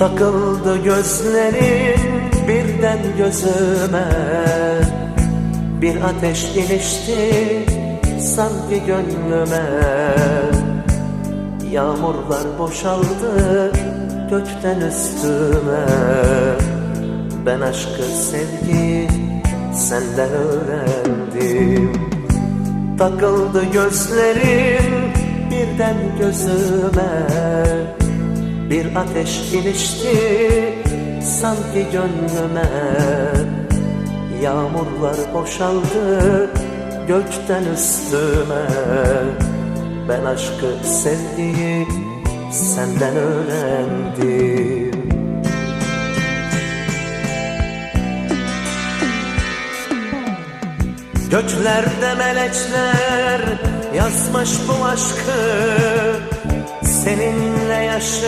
Takıldı gözlerin birden gözüme. Bir ateş ilişti sanki gönlüme. Yağmurlar boşaldı gökten üstüme. Ben aşkı sevgiyi senden öğrendim. Takıldı gözlerin birden gözüme Bir ateş ilişti sanki gönlüme. Yağmurlar boşaldı gökten üstüme. Ben aşkı sevgiyi senden öğrendim. Göklerde melekler yazmış bu aşkı. Seninle yaşa